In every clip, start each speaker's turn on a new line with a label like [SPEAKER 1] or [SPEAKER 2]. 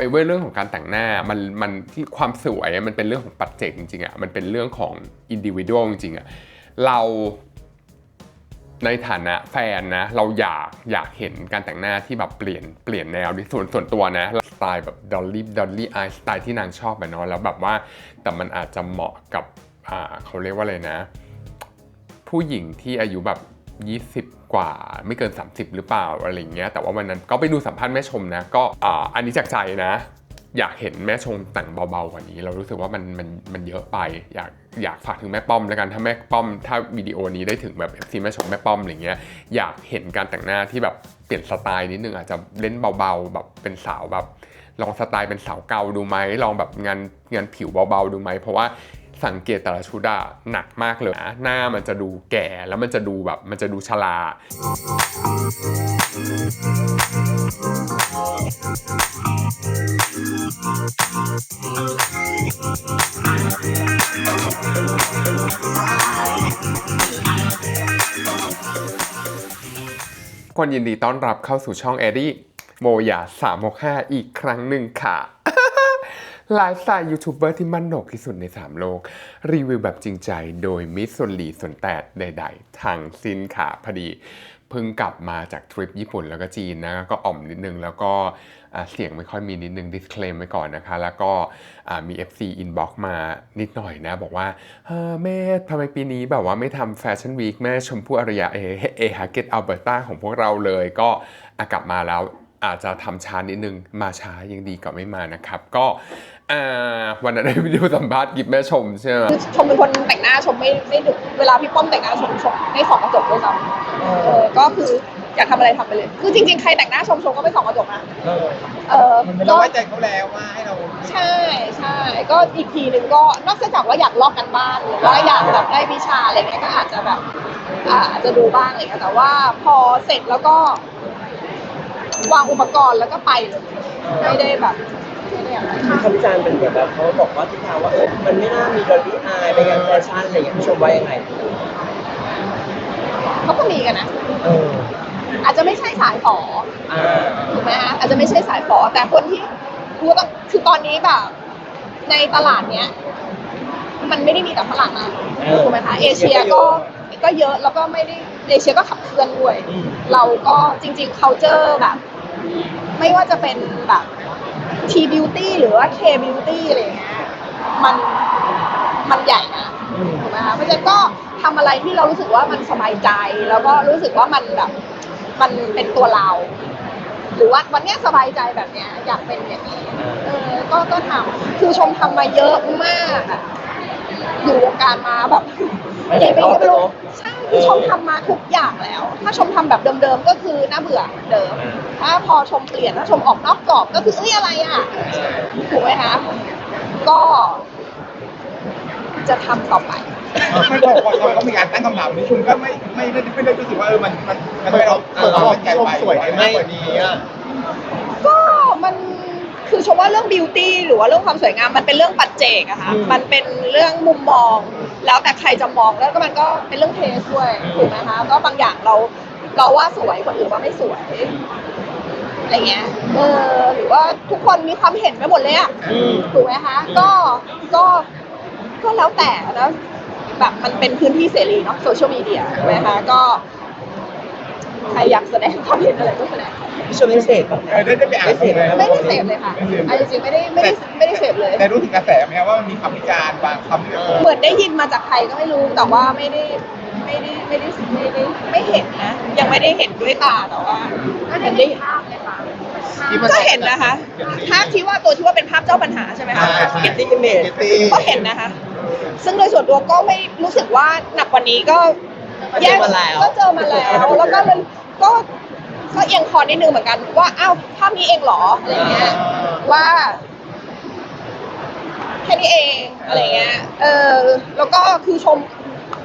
[SPEAKER 1] ไปเว้ยเรื่องของการแต่งหน้ามันมันที่ความสวยมันเป็นเรื่องของปัจเจกจริงๆอะมันเป็นเรื่องของอินดิวิ a l จริงๆอะเราในฐานะแฟนนะ เราอยากอยากเห็นการแต่งหน้าที่แบบเปลี่ยนเปลี่ยนแนวดิส่วนส่วนตัวนะสไตล์แบบดอลลี่ดอลลี่อายสไตล์ที่นางชอบอะเนาะแล้วแบบว่าแต่มันอาจจะเหมาะกับอ่าเขาเรียกว่าอะไรนะ ผู้หญิงที่อายุแบบ 20 กว่าไม่เกิน 30 หรือเปล่าอะไรเงี้ยแต่ว่าวันนั้นก็ไปดูสัมภาษณ์แม่ชมนะ ก็อันนี้จากใจนะ อยากเห็นแม่ชมแต่งเบาๆกว่านี้ เรารู้สึกว่ามันมันมันเยอะไป อยากอยากฝากถึงแม่ป้อมแล้วกันถ้าแม่ป้อมถ้าวิดีโอนี้ได้ถึงแบบ FC แม่ชมแม่ป้อมอะไรเงี้ยอยากเห็นการแต่งหน้าที่แบบเปลี่ยนสไตล์นิดนึงอาจจะเล่นเบาๆแบบเป็นสาวแบบลองสไตล์เป็นสาวเกาดูไหมลองแบบงานงานผิวเบาๆดูไหมเพราะว่า สังเกตแต่ละชุดอะหนักมากเลยนะหน้ามันจะดูแก่แล้วมันจะดูแบบมันจะดูชราคนยินดีต้อนรับเข้าสู่ช่อง e d ดี้โมยา365 อีกครั้งหนึ่งค่ะ ไลฟ์สไตล์ยูทูบเบอร์ที่มั่นหนกที่สุดใน 3 โลก รีวิวแบบจริงใจโดยมิสซนหลีสนแตดใดๆทางซินค่ะพอดี เพิ่งกลับมาจากทริปญี่ปุ่นแล้วก็จีนนะก็อ่อมนิดนึง แล้วก็เสียงไม่ค่อยมีนิดนึง disclaim ไว้ก่อนนะคะ แล้วก็มี FC inbox มานิดหน่อยนะ บอกว่าเออแม่ทำไมปีนี้แบบว่าไม่ทำแฟชั่นวีคแม่ชมพู่อารยาเอเอฮาเกตอัลเบอร์ตาของพวกเราเลย ก็กลับมาแล้วอาจจะทำช้านิดนึง มาช้ายังดีกว่าไม่มานะครับ ก็ อ่าวันนั้นได้วิดีโอสัมภาษณ์กิฟแม่ชมใช่ไหม
[SPEAKER 2] คือชมเป็นคนแต่งหน้าชมไม่ไม่ดึกเวลาพี่ป้อมแต่งหน้าชมชมไม่ส่องกระจกด้วยซ้ำเออก็คืออยากทำอะไรทำไปเลย คือจริงๆ ใครแต่งหน้าชมชมก็ไม่ส่องกระจกนะ
[SPEAKER 3] เออ
[SPEAKER 2] เออ
[SPEAKER 3] มัน
[SPEAKER 2] ก็
[SPEAKER 3] เราไว้ใจเขาแล้วว่าให้เรา
[SPEAKER 2] ใช่ใช่ก็อีกทีหนึ่งก็นอกจากว่าอยากลอกกันบ้านหรือว่าอยากแบบได้วิชาอะไรเงี้ยก็อาจจะแบบอ่าอาจจะดูบ้างอะไรเงี้ยแต่ว่าพอเสร็จแล้วก็ วางอุปกรณ์แล้วก็ไปเลยไม่ได้แบบไม่ได้อะไร
[SPEAKER 4] คำวิจารณ์เป็นแบบเขาบอกว่าทิศทางว่าเออมันไม่น่ามีดอลลี่อายเป็นงานแฟชั่นอะไรอย่างเงี้ยพี่ชมว่ายังไง
[SPEAKER 2] เขาก็มีกันนะ
[SPEAKER 4] เออ
[SPEAKER 2] อาจจะไม่ใช่สายฝอ
[SPEAKER 4] อ่า
[SPEAKER 2] ถูกไหมคะอาจจะไม่ใช่สายฝอแต่คนที่รู้ต้องคือตอนนี้แบบ ในตลาดเนี้ย มันไม่ได้มีแต่ฝรั่งนะถูกไหมคะเอเชียก็ก็เยอะแล้วก็ไม่ได้เอเชียก็ขับเคลื่อนด้วย
[SPEAKER 4] อืม
[SPEAKER 2] เราก็จริงๆ culture แบบ ไม่ว่าจะเป็นแบบ T beauty หรือว่า K beauty อะไรอย่างเงี้ยมันมันใหญ่นะถูกไหมคะเพราะฉะนั้นก็ทำอะไรที่เรารู้สึกว่ามันสบายใจ แล้วก็รู้สึกว่ามันแบบมันเป็นตัวเรา หรือว่าวันเนี้ยสบายใจแบบเนี้ยอยากเป็นอย่างนี้เออก็ก็ทำคือชมทำมาเยอะมากอะอยู่วงการมาแบบ
[SPEAKER 4] ไม่ได้
[SPEAKER 2] กี่ปี
[SPEAKER 4] รอบ
[SPEAKER 2] ไม่รู้
[SPEAKER 4] เนอะ
[SPEAKER 2] ใช่คือชมทำมาทุกอย่างแล้ว ถ้าชมทำแบบเดิมๆก็คือน่าเบื่อเหมือนเดิม ถ้าพอชมเปลี่ยนถ้าชมออกนอกกรอบก็คือเอ้ยอะไรอะถูกไหมคะก็ จะทำต่อไป
[SPEAKER 3] ไม่บอกว่าเขาก็มีการตั้งคำถามนี้คุณก็ไม่ไม่ได้ไม่ได้รู้สึกว่าเออมันมันมันไม่เราเออเราใจไปสวยมากกว่านี้อะ
[SPEAKER 2] ก็มันคือชมว่าเรื่องบิวตี้หรือว่าเรื่องความสวยงามมันเป็นเรื่องปัจเจกอะค่ะ
[SPEAKER 4] อืม
[SPEAKER 2] มันเป็นเรื่องมุมมอง แล้วแต่ใครจะมองแล้วก็มันก็เป็นเรื่องเทสด้วยถูกไหมคะก็บางอย่างเราเราว่าสวยคนอื่นว่าไม่สวยอะไรเงี้ยเออหรือว่าทุกคนมีความเห็นไปหมดเลยอะถูกไหมคะก็ก็ก็แล้วแต่แล้วแบบมันเป็นพื้นที่เสรีเนาะโซเชียลมีเดียถูกไหมคะก็ ใครอยากแสดงความเห็นอะไรก็แสดง
[SPEAKER 4] พี่ชมได้เสพบ้างไหม
[SPEAKER 3] เออได้ได้ไปอ่าน
[SPEAKER 4] ได้เสพไหม
[SPEAKER 2] ไม่ได้เสพเลยค่ะเอาจริงๆไม่ได้ไม่ได้ไม่ได้เสพเลย
[SPEAKER 3] แต่รู้ถึงกระแสไหมว่ามันมีคำวิจารณ์บางคำที่แบบ
[SPEAKER 2] เหมือนได้ยินมาจากใครก็ไม่รู้แต่ว่าไม่ได้ไม่ได้ไม่ได้ไม่ได้ไม่เห็นนะ ยังไม่ได้เห็นด้วยตาแต่ว่าเห็นได้ภาพไหมคะก็เห็นนะคะภาพที่ว่าตัวที่ว่าเป็นภาพเจ้าปัญหาใช่ไหมคะ
[SPEAKER 4] เก็ตติ้งอิมเมจ
[SPEAKER 3] ตี
[SPEAKER 2] ก็เห็นนะคะ ซึ่งโดยส่วนตัวก็ไม่รู้สึกว่าหนักกว่านี้ก็
[SPEAKER 4] เจอมา แล้ว
[SPEAKER 2] ก็เจอมาแล้ว แล้วก็มันก็ก็เอียงคอนิดนึงเหมือนกัน ว่าอ้าวภาพนี้เองเหรออะไรเงี้ยว่าแค่นี้เองอะไรเงี้ย เออ แล้วก็คือชม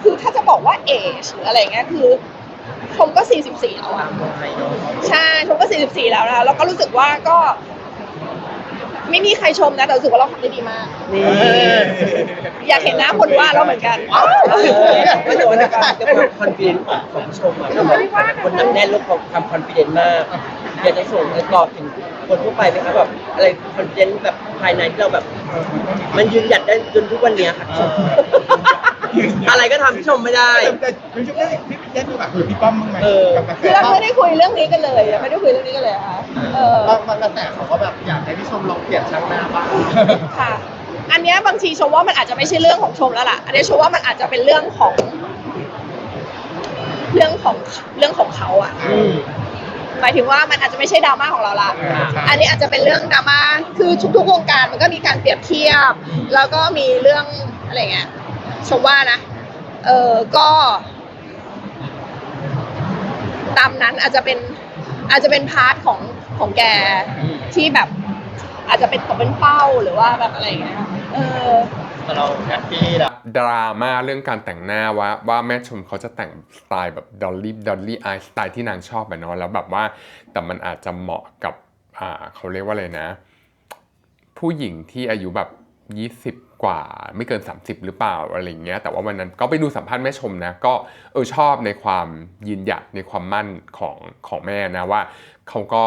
[SPEAKER 2] คือถ้าจะบอกว่าเอชหรืออะไรเงี้ยคือ ชมก็ 44 แล้วอะใช่ ชมก็ 44 แล้วนะแล้วก็รู้สึกว่าก็ ไม่มีใครชมนะ แต่รู้สึกว่าเราทำได้ดีมาก
[SPEAKER 4] นี่
[SPEAKER 2] อยากเห็นหน้าคนว่าเราเหมือนกัน
[SPEAKER 4] ไม่แต่ว่าในความในความคอนฟิเดนซ์ของของผู้ชมอะมันแบบคนหนักแน่นแล้วความความคอนฟิเดนซ์มากอยากจะส่งไปตอบถึงคนทั่วไปไหมครับแบบอะไรคอนฟิเดนซ์แบบภายในที่เราแบบ มันยืนหยัดได้จนทุกวันเนี้ยค่ะพี่ชม อะไรก็ทำพี่ชมไม่ได้
[SPEAKER 3] แต่คุณชุบได้พี่ได้ดูแบบคุยกับพี่ป้อมบ้างไหม
[SPEAKER 4] เออ
[SPEAKER 3] กับกระแส
[SPEAKER 2] คือเราไม่ได้คุยเรื่องนี้กันเลยยังไม่ได้คุยเรื่องนี้กันเลยอะค่ะเออ
[SPEAKER 5] บางบางกระแสเขาก็แบบอยากให้พี่ชมลองเปลี่ยนช่างหน้าบ้าง
[SPEAKER 2] ค่ะ อันเนี้ยบางทีชมว่ามันอาจจะไม่ใช่เรื่องของชมแล้วล่ะ อันนี้ชมว่ามันอาจจะเป็นเรื่องของ เรื่องของเรื่องของเขาอะ
[SPEAKER 4] อืม
[SPEAKER 2] หมายถึงว่ามันอาจจะไม่ใช่ดราม่าของเราละ
[SPEAKER 3] ใช่
[SPEAKER 2] อันนี้อาจจะเป็นเรื่องดราม่า คือทุกๆวงการมันก็มีการเปรียบเทียบ แล้วก็มีเรื่องอะไรเงี้ย ชมว่านะ เออก็ ตามนั้นอาจจะเป็นอาจจะเป็นพาร์ทของของแกที่แบบ อาจจะเป็นตกเป็นเป้าหรือว่าแบบอะไรอย่างเงี้ยเออ
[SPEAKER 5] แต่เราแฮปปี้นะ
[SPEAKER 1] ดราม่าเรื่องการแต่งหน้าว่าว่าแม่ชมเขาจะแต่งสไตล์แบบดอลลี่ดอลลี่อายสไตล์ที่นางชอบแบบเนาะแล้วแบบว่า แต่มันอาจจะเหมาะกับอ่าเขาเรียกว่าอะไรนะ ผู้หญิงที่อายุแบบ20 กว่าไม่เกิน 30 หรือเปล่าอะไรเงี้ยแต่ว่าวันนั้นก็ไปดูสัมภาษณ์แม่ชมนะก็เออชอบในความยืนหยัดในความมั่นของของแม่นะว่าเขาก็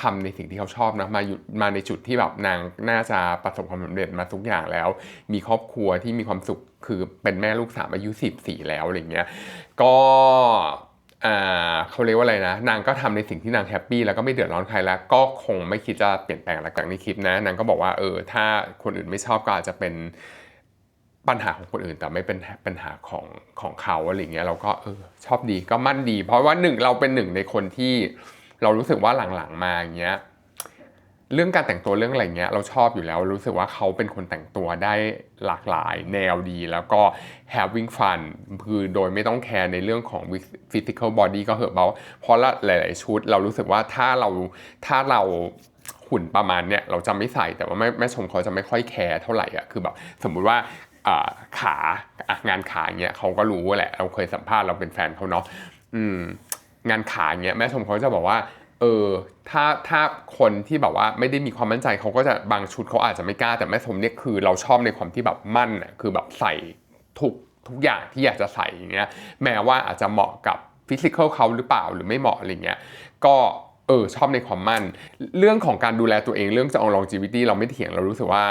[SPEAKER 1] ทำในสิ่งที่เขาชอบนะมาอยู่มาในจุดที่แบบนางน่าจะประสบความสำเร็จมาทุกอย่างแล้ว มีครอบครัวที่มีความสุขคือเป็นแม่ลูกสามอายุ14แล้วอะไรเงี้ยก็ เขาเรียกว่าอะไรนะ นางก็ทำในสิ่งที่นางแฮปปี้แล้วก็ไม่เดือดร้อนใครแล้ว ก็คงไม่คิดจะเปลี่ยนแปลงอะไรจากในคลิปนะ นางก็บอกว่าเออถ้าคนอื่นไม่ชอบก็อาจจะเป็นปัญหาของคนอื่นแต่ไม่เป็นปัญหาของของเขาอะไรเงี้ยเราก็เออชอบดีก็มั่นดี เพราะว่าหนึ่งเราเป็นหนึ่งในคนที่เรารู้สึกว่าหลังๆมาอย่างเงี้ย เรื่องการแต่งตัวเรื่องอะไรเงี้ยเราชอบอยู่แล้ว รู้สึกว่าเขาเป็นคนแต่งตัวได้หลากหลายแนวดี แล้วก็ having fun คือโดยไม่ต้องแคร์ในเรื่องของ physical body ก็เหอะเบาเพราะละหลาย ๆ ชุด เรารู้สึกว่าถ้าเราถ้าเราหุ่นประมาณเนี้ยเราจะไม่ใส่แต่ว่าแม่แม่ชมเขาจะไม่ค่อยแคร์เท่าไหร่อะคือแบบสมมุติว่าขางานขาเงี้ยเขาก็รู้แหละเราเคยสัมภาษณ์เราเป็นแฟนเขาเนาะงานขาเงี้ยแม่ชมเขาจะบอกว่า เออถ้าถ้าคนที่แบบว่าไม่ได้มีความมั่นใจเขาก็จะบางชุดเขาอาจจะไม่กล้า แต่แม่ชมเนี่ยคือเราชอบในความที่แบบมั่นอะคือแบบใส่ทุกทุกอย่างที่อยากจะใส่อย่างเงี้ยแม้ว่าอาจจะเหมาะกับฟิสิกอลเขาหรือเปล่าหรือไม่เหมาะอะไรเงี้ยก็เออชอบในความมั่น เรื่องของการดูแลตัวเองเรื่องจะเอา longevity เราไม่เถียงเรารู้สึกว่า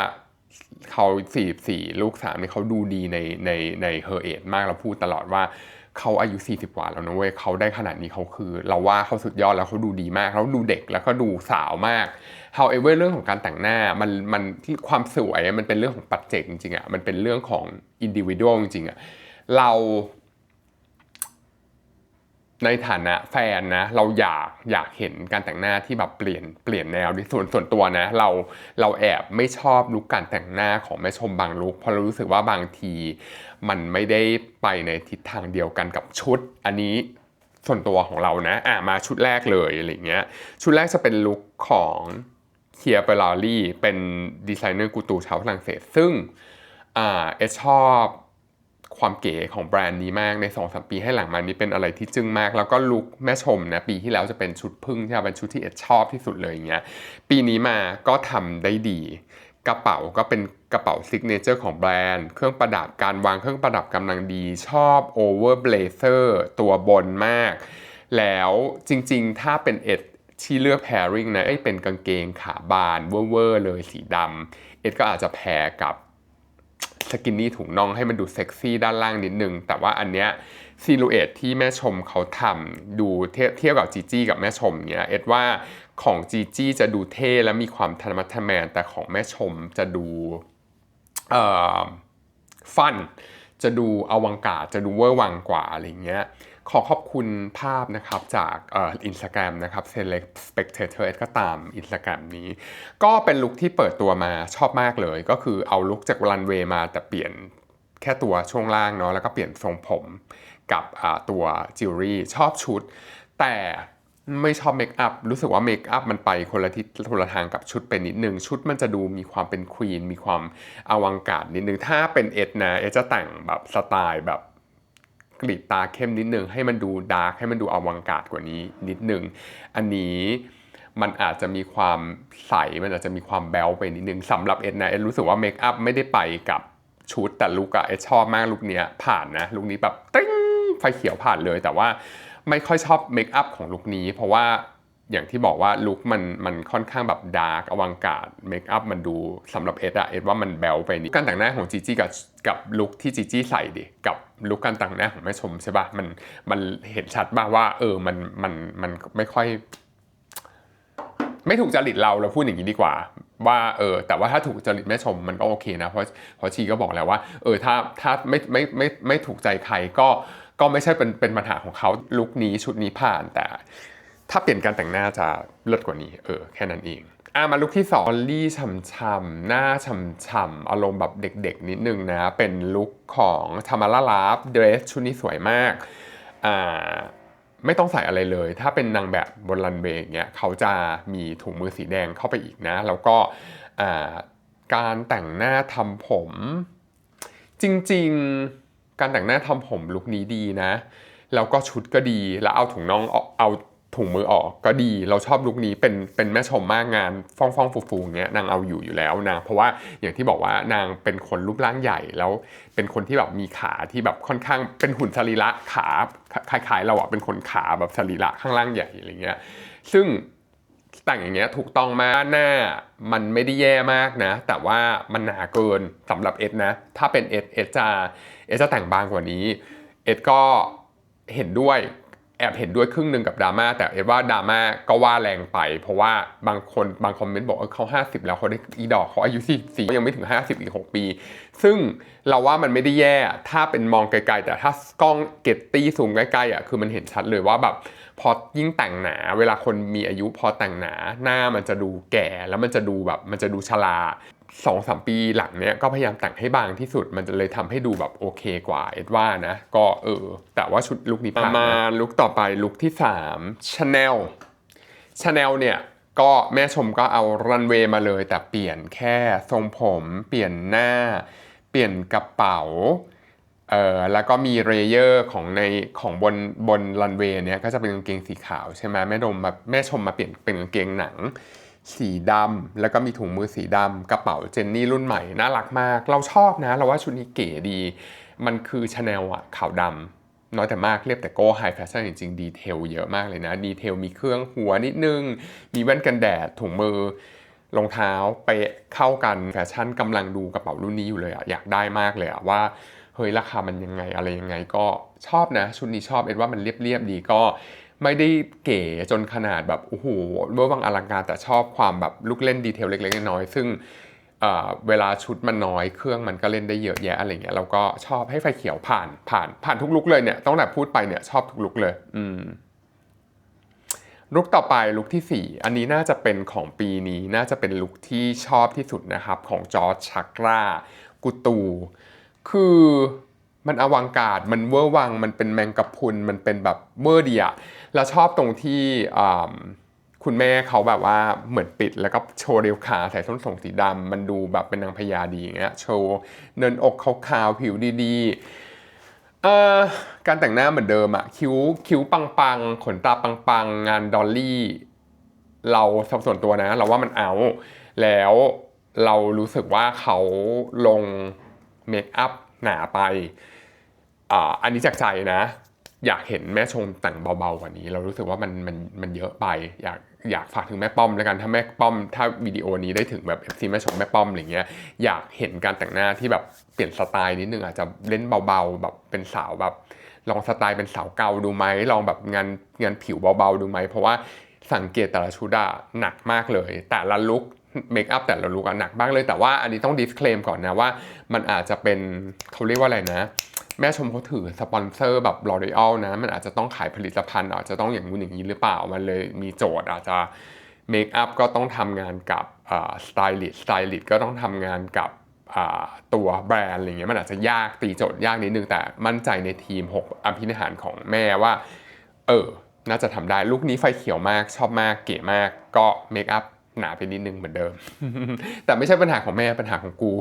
[SPEAKER 1] เขาสี่สี่ลูกสามเนี่ยเขาดูดีในในในเฮอเอทมากเราพูดตลอดว่า เขาอายุ 40 กว่าแล้วนะเว้ยเขาได้ขนาดนี้เขาคือ เราว่าเขาสุดยอดแล้วเขาดูดีมากเขาดูเด็กแล้วก็ดูสาวมาก however เรื่องของการแต่งหน้ามันมันที่ความสวยมันเป็นเรื่องของปัจเจกจริงๆอะมันเป็นเรื่องของ individual จริงๆอะเรา ในฐานะแฟนนะเราอยากอยากเห็นการแต่งหน้าที่แบบเปลี่ยนเปลี่ยนแนวดิส่วนส่วนตัวนะ เราเราแอบไม่ชอบลุคการแต่งหน้าของแม่ชมบางลุคเพราะเรารู้สึกว่าบางที มันไม่ได้ไปในทิศทางเดียวกันกับชุด อันนี้ส่วนตัวของเรานะอะมาชุดแรกเลยอะไรเงี้ยชุดแรกจะเป็นลุคของเคียร์เปลารี่เป็นดีไซเนอร์กูตูชาวฝรั่งเศสซึ่งอ่าเอชอบ ความเก๋ของแบรนด์นี้มากใน2อสปีให้หลังมานี้เป็นอะไรที่จึ้งมาก แล้วก็ลุคแม่ชมนะปีที่แล้วจะเป็นชุดพึ่งที่เป็นชุดที่เอชชอบที่สุดเลยอย่างเงี้ยปีนี้มาก็ทำได้ดีกระเป๋าก็เป็นกระเป๋าซิกเนเจอร์ของแบรนด์ เครื่องประดับการวางเครื่องประดับกำลังดี ชอบโอเวอร์เบลเซอร์ตัวบนมาก แล้วจริงๆ ถ้าเป็นเอ็ดที่เลือก pairing นะเอ้เป็นกางเกงขาบานเวอร์เลยสีดำเอ็ดก็อาจจะแพรกับ สกินนี่ถุงน่องให้มันดูเซ็กซี่ด้านล่างนิดนึง แต่ว่าอันเนี้ยซิลูเอตที่แม่ชมเขาทำดูเทียบเทียบกับจีจี้กับแม่ชมเนี้ยเอ็ดว่าของจีจี้จะดูเท่และมีความธรรมะทแมน แต่ของแม่ชมจะดูเอ่อฟัน จะดูอวังกาจะดูเวอร์วังกว่าอะไรเงี้ย ขอขอบคุณภาพนะครับจากอินสตาแกรมนะครับ select spectator ก็ตามอินสตาแกรมนี้ ก็เป็นลุคที่เปิดตัวมาชอบมากเลย ก็คือเอาลุคจากรันเวย์มาแต่เปลี่ยนแค่ตัวช่วงล่างเนาะแล้วก็เปลี่ยนทรงผมกับตัวจิวเวลรี่ชอบชุด แต่ไม่ชอบเมคอัพรู้สึกว่าเมคอัพมันไปคนละทิศคนละทางกับชุดเป็นนิดนึง ชุดมันจะดูมีความเป็นควีนมีความอวังการนิดนึง ถ้าเป็นเอ็ดนะ เอ็ดจะแต่งแบบสไตล์แบบ กรีดตาเข้มนิดนึงให้มันดูดาร์กให้มันดูอวังการดกว่านี้นิดนึง อันนี้มันอาจจะมีความใส มันอาจจะมีความแบลไปนิดนึงสำหรับเอ็ดนะเอ็ดรู้สึกว่าเมคอัพไม่ได้ไปกับชุดแต่ลุกอะเอ็ดชอบมากลุกเนี้ยผ่านนะลุกนี้แบบติ้งไฟเขียวผ่านเลย แต่ว่าไม่ค่อยชอบเมคอัพของลุกนี้ เพราะว่า อย่างที่บอกว่าลุคมันมันค่อนข้างแบบดาร์กอวังการเมคอัพมันดูสำหรับเอ็ดอะเอ็ดว่ามันแบลไปนิดการแต่งหน้าของจีจี้กับกับลุคที่จีจี้ใส่ดิกับลุคการแต่งหน้าของแม่ชมใช่ปะมันมันเห็นชัดมากว่า เออมันมันมันไม่ค่อย ไม่ถูกจริตเราเราพูดอย่างนี้ดีกว่า ว่าเออ แต่ว่าถ้าถูกจริตแม่ชมมันก็โอเคนะเพราะเพราะชีก็บอกแล้วว่า เออถ้าถ้าไม่ไม่ไม่ไม่ถูกใจใครก็ก็ไม่ใช่เป็นเป็นปัญหาของเขาลุคนี้ชุดนี้ผ่านแต่ ถ้าเปลี่ยนการแต่งหน้าจะเลิศกว่านี้ เออ แค่นั้นเองอะมาลุคที่2อลลี่ช่ำๆหน้าช่ำๆอารมณ์แบบเด็กๆ นิดนึงนะ เป็นลุคของธรรมาลาลาฟเดรสชุดนี้สวยมากอ่าไม่ต้องใส่อะไรเลย ถ้าเป็นนางแบบบนรันเวย์เงี้ยเขาจะมีถุงมือสีแดงเข้าไปอีกนะ แล้วก็อ่าการแต่งหน้าทำผม จริงๆ การแต่งหน้าทำผมลุคนี้ดีนะ แล้วก็ชุดก็ดี แล้วเอาถุงน่องออกเอา ถุงมือออกก็ดีเราชอบลุคนี้เป็นเป็นแม่ชมมากงานฟ้องฟ้องฟูๆอย่างเงี้ยนางเอาอยู่อยู่แล้วนางเพราะว่าอย่างที่บอกว่านางเป็นคนรูปร่างใหญ่แล้ว เป็นคนที่แบบมีขาที่แบบค่อนข้างเป็นหุ่นสรีระขาคล้ายๆเราอะเป็นคนขาแบบสรีระข้างล่างใหญ่อะไรเงี้ยซึ่งแต่งอย่างเงี้ยถูกต้องมากหน้ามันไม่ได้แย่มากนะ แต่ว่ามันหนาเกินสำหรับเอ็ดนะ ถ้าเป็นเอ็ดเอ็ดจะเอ็ดจะแต่งบางกว่านี้เอ็ดก็เห็นด้วย แอบเห็นด้วยครึ่งหนึ่งกับดราม่าแต่เอ็ดว่าดราม่าก็ว่าแรงไป เพราะว่าบางคนบางคอมเมนต์บอกว่าเขา 50 แล้วเขาได้อีดอกเขาอายุ44ยังไม่ถึง 50 อีก 6 ปี ซึ่งเราว่ามันไม่ได้แย่ ถ้าเป็นมองไกลๆ แต่ถ้ากล้องเก็ตตี้ซูมใกล้ๆอะคือมันเห็นชัดเลยว่าแบบพอยิ่งแต่งหนา เวลาคนมีอายุพอแต่งหนาหน้ามันจะดูแก่แล้วมันจะดูแบบมันจะดูชรา สองสามปีหลังเนี้ยก็พยายามแต่งให้บางที่สุด มันจะเลยทำให้ดูแบบโอเคกว่าเอ็ดว่านะ ก็เออ แต่ว่าชุดลุคนี้ผ่านมาลุคต่อไปลุคที่3 Chanel Chanel เนี่ยก็แม่ชมก็เอารันเวย์มาเลย แต่เปลี่ยนแค่ทรงผม เปลี่ยนหน้า เปลี่ยนกระเป๋าเอ่อแล้วก็มีเรเยอร์ของในของบนบนรันเวย์เนี่ยก็จะเป็นกางเกงสีขาวใช่ไหมแม่ดมมาแม่ชมมาเปลี่ยนเป็นกางเกงหนัง สีดำแล้วก็มีถุงมือสีดำกระเป๋าเจนนี่รุ่นใหม่น่ารักมาก เราชอบนะ เราว่าชุดนี้เก๋ดี มันคือชาแนลอะขาวดำน้อยแต่มากเรียบแต่โก้ไฮแฟชั่นจริงๆดีเทลเยอะมากเลยนะ ดีเทลมีเครื่องหัวนิดนึง มีแว่นกันแดดถุงมือรองเท้าไปะเข้ากันแฟชั่นกำลังดูกระเป๋ารุ่นนี้อยู่เลยอะอยากได้มากเลยอะว่าเฮ้ยราคามันยังไงอะไรยังไงก็ชอบนะ ชุดนี้ชอบเอ็ดว่ามันเรียบๆดีก็ ไม่ได้เก๋จนขนาดแบบโอ้โหเวอร์วังอลังการแต่ชอบความแบบลูกเล่นดีเทลเล็กๆน้อยๆซึ่งเวลาชุดมันน้อยเครื่องมันก็เล่นได้เยอะแยะอะไรเงี้ยเราก็ชอบให้ไฟเขียวผ่านผ่านผ่านทุกลุกเลยเนี่ยต้องแต่พูดไปเนี่ยชอบทุกลุกเลย อืมลุกต่อไปลุกที่ 4 อันนี้น่าจะเป็นของปีนี้น่าจะเป็นลุกที่ชอบที่สุดนะครับ ของจอร์จชักรากุตู คือ มันอวังการดมันเวอร์วัง มันเป็นแมงกะพุน มันเป็นแบบเวอร์ดีอะแล้วชอบตรงที่คุณแม่เขาแบบว่าเหมือนปิดแล้วก็โชว์เรียวขาใส่ส้นสูงสีดำมันดูแบบเป็นนางพญาดีอย่างเงี้ยโชว์เนินอกขาวๆผิวดีๆการแต่งหน้าเหมือนเดิมอะคิ้วคิ้วปังๆ ขนตาปังๆ งานดอลลี่ เราส่วนตัวนะ เราว่ามันเอา แล้วเรารู้สึกว่าเขาลงเมคอัพหนาไป อ่าอันนี้จากใจนะ อยากเห็นแม่ชมแต่งเบาๆกว่านี้ เรารู้สึกว่ามันมันมันเยอะไป อยากอยากฝากถึงแม่ป้อมแล้วกันถ้าแม่ป้อม ถ้าวิดีโอนี้ได้ถึงแบบ FC แม่ชมแม่ป้อมอะไรเงี้ยอยากเห็นการแต่งหน้าที่แบบเปลี่ยนสไตล์นิดนึงอาจจะเล่นเบาๆ แบบเป็นสาวแบบ ลองสไตล์เป็นสาวเกาดูไหมลองแบบงานงานผิวเบาๆดูไหมเพราะว่าสังเกตแต่ละชุดอะหนักมากเลย แต่ละลุคเมคอัพแต่ละลุคอะหนักบ้างเลยแต่ว่าอันนี้ต้อง disclaim ก่อนนะว่า มันอาจจะเป็นเขาเรียกว่าอะไรนะ แม่ชมเขาถือสปอนเซอร์แบบ L'Oreal นะ มันอาจจะต้องขายผลิตภัณฑ์ อาจจะต้องอย่างนู้นอย่างนี้หรือเปล่า มันเลยมีโจทย์อาจจะเมคอัพก็ต้องทำงานกับสไตลิสต์สไตลิสต์ก็ต้องทำงานกับตัวแบรนด์อะไรเงี้ยมันอาจจะยากตีโจทย์ยากนิดนึง แต่มั่นใจในทีม 6อภินิหารของแม่ว่า เออ น่าจะทำได้ลูกนี้ไฟเขียวมากชอบมากเก๋มากก็เมคอัพหนาไปนิดนึงเหมือนเดิม แต่ไม่ใช่ปัญหาของแม่ปัญหาของกู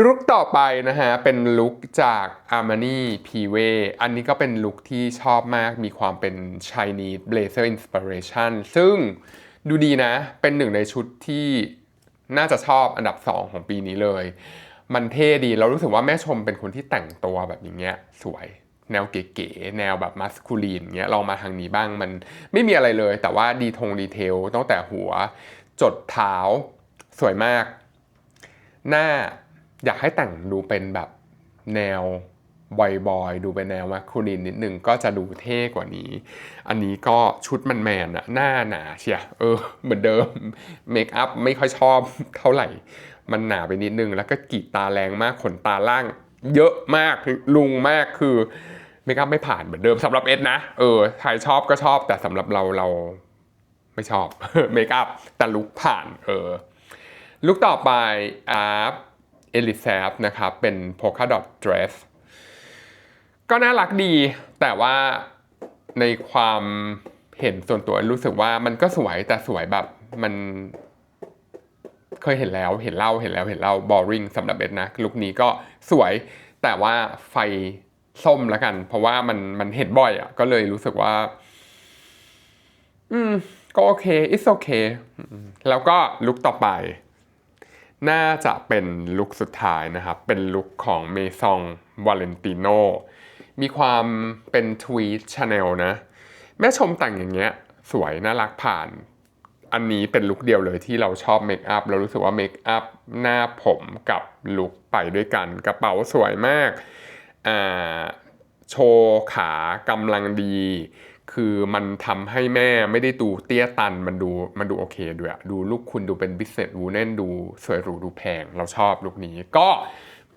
[SPEAKER 1] ลุกต่อไปนะฮะ เป็นลุกจาก Armani p v อันนี้ก็เป็นลุกที่ชอบมากมีความเป็น Chinese Blazer Inspiration ซึ่งดูดีนะ เป็นหนึ่งในชุดที่น่าจะชอบอันดับ 2 ของปีนี้เลย มันเท่ดี เรารู้สึกว่าแม่ชมเป็นคนที่แต่งตัวแบบอย่างเงี้ยสวยแนวเก๋ๆ แนวแบบมัสคูลีนเงี้ยลองมาทางนี้บ้างมันไม่มีอะไรเลย แต่ว่าดีทงดีเทลตั้งแต่หัว จดเท้า สวยมาก หน้า อยากให้แต่งดูเป็นแบบแนวบอยๆ ดูเป็นแนวมาคูลินนิดนึงก็จะดูเท่กว่านี้ อันนี้ก็ชุดมันแมนอะหน้าหนาเชียเออ เหมือนเดิมเมคอัพไม่ค่อยชอบเท่าไหร่ มันหนาไปนิดนึง แล้วก็กรีดตาแรงมากขนตาล่าง เยอะมากลุงมากคือเมคอัพไม่ผ่านเหมือนเดิมสำหรับเอสนะเออใครชอบก็ชอบ แต่สำหรับเราเราไม่ชอบเมคอัพแต่ลุคผ่านเออลุคต่อไปอาร์ เอลิซาฟนะครับ เป็น polka dot dress ก็น่ารักดี แต่ว่าในความเห็นส่วนตัวรู้สึกว่ามันก็สวยแต่สวยแบบมันเคยเห็นแล้วเห็นเล่าเห็นแล้วเห็นเล่า boring สำหรับเอ็ดนะลุคนี้ก็สวยแต่ว่าไฟส้มแล้วกัน เพราะว่ามันมันเห็นบ่อยอะก็เลยรู้สึกว่า อืม ก็โอเค it's okay อืมแล้วก็ลุคต่อไป น่าจะเป็นลุคสุดท้ายนะครับ เป็นลุคของเมซองวาเลนติโนมีความเป็นทวีตชาแนลนะ แม่ชมแต่งอย่างเงี้ย สวยน่ารักผ่าน อันนี้เป็นลุคเดียวเลยที่เราชอบเมคอัพเรารู้สึกว่าเมคอัพหน้าผมกับลุคไปด้วยกัน กระเป๋าสวยมาก อ่า โชว์ขากำลังดี คือมันทำให้แม่ไม่ได้ดูเตี้ยตันมันดูมันดูโอเคด้วยดูลูกคุณดูเป็นบิสเ e สวูเน่นดูสวยหรูดูแพง เราชอบลุคนี้ ก็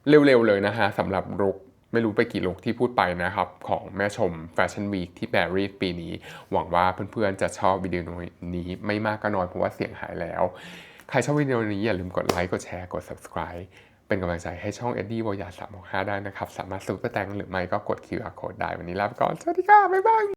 [SPEAKER 1] เร็วๆเลยนะฮะสำหรับลุคไม่รู้ไปกี่ลุคที่พูดไปนะครับ ของแม่ชมแฟชั่นวีคที่ปารีสปีนี้ หวังว่าเพื่อนๆจะชอบวิดีโอนี้ไม่มากก็น้อยเพราะว่าเสียงหายแล้ว ใครชอบวิดีโอนี้อย่าลืมกดไลค์กดแชร์กด subscribe เป็นกำลังใจให้ช่อง Eddie วอยา365ได้นะครับ สามารถซูเปอร์แตงหรือไม่ก็กด QR code ได้วันนี้ลาไปก่อน สวัสดีค่ะ บ๊ายบาย